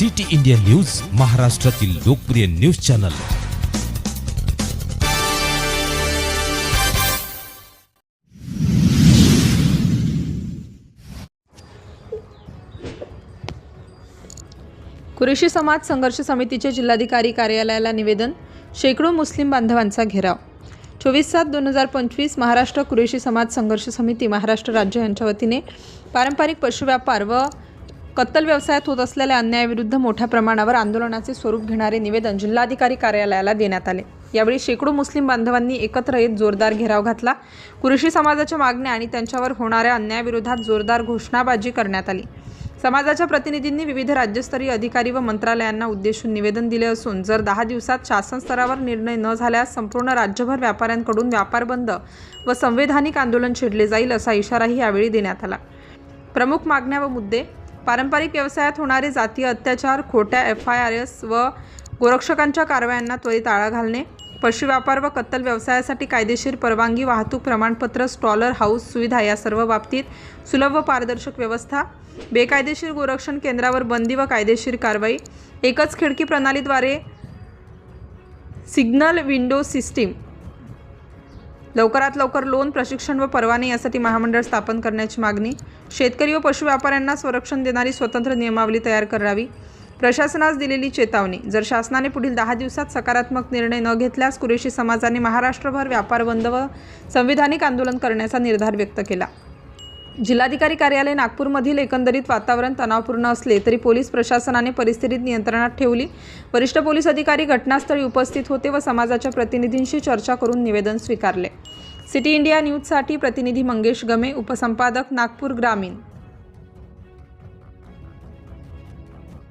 City India news महाराष्ट्रातील लोकप्रिय news channel. Qureshi समाज संघर्ष समितीचे जिल्हाधिकारी कार्यालयाला निवेदन शेकडो मुस्लिम बांधवांचा घेराव. चोवीस सात दोन हजार पंचवीस महाराष्ट्र कुरेशी समाज संघर्ष समिती महाराष्ट्र राज्य यांच्या वतीने पारंपरिक पशुव्यापार व कत्तल व्यवसायात होत असलेल्या अन्यायाविरुद्ध मोठ्या प्रमाणावर आंदोलनाचे स्वरूप घेणारे निवेदन जिल्हाधिकारी कार्यालयाला देण्यात आले. यावेळी शेकडो मुस्लिम बांधवांनी एकत्र येत जोरदार घेराव घातला. कृषी समाजाच्या मागण्या आणि त्यांच्यावर होणाऱ्या अन्यायाविरोधात जोरदार घोषणाबाजी करण्यात आली. समाजाच्या प्रतिनिधींनी विविध राज्यस्तरीय अधिकारी व मंत्रालयांना उद्देशून निवेदन दिले असून जर दहा दिवसात शासन स्तरावर निर्णय न झाल्यास संपूर्ण राज्यभर व्यापाऱ्यांकडून व्यापार बंद व संवैधानिक आंदोलन छेडले जाईल असा इशाराही यावेळी देण्यात आला. प्रमुख मागण्या व मुद्दे पारंपरिक व्यवसायात होणारे जातीय अत्याचार खोट्या एफ आय आर एस व गोरक्षकांच्या कारवायांना त्वरित आळा घालणे पशुव्यापार व कत्तल व्यवसायासाठी कायदेशीर परवानगी वाहतूक प्रमाणपत्र स्टॉलर हाऊस सुविधा या सर्व बाबतीत सुलभ व पारदर्शक व्यवस्था बेकायदेशीर गोरक्षण केंद्रावर बंदी व कायदेशीर कारवाई एकच खिडकी प्रणालीद्वारे सिग्नल विंडो सिस्टीम लवकरात लवकर लोन प्रशिक्षण व परवाने यासाठी महामंडळ स्थापन करण्याची मागणी. शेतकरी व पशु व्यापाऱ्यांना संरक्षण देणारी स्वतंत्र नियमावली तयार करावी. प्रशासनास दिलेली चेतावणी. जर शासनाने पुढील दहा दिवसात सकारात्मक निर्णय न घेतल्यास कुरेशी समाजाने महाराष्ट्रभर व्यापार बंद व संविधानिक आंदोलन करण्याचा निर्धार व्यक्त केला. जिल्हाधिकारी कार्यालय नागपूरमधील एकंदरीत वातावरण तणावपूर्ण असले तरी पोलीस प्रशासनाने परिस्थितीत नियंत्रणात ठेवली. वरिष्ठ पोलीस अधिकारी घटनास्थळी उपस्थित होते व समाजाच्या प्रतिनिधींशी चर्चा करून निवेदन स्वीकारले. सिटी इंडिया न्यूजसाठी प्रतिनिधी मंगेश गमे उपसंपादक नागपूर ग्रामीण.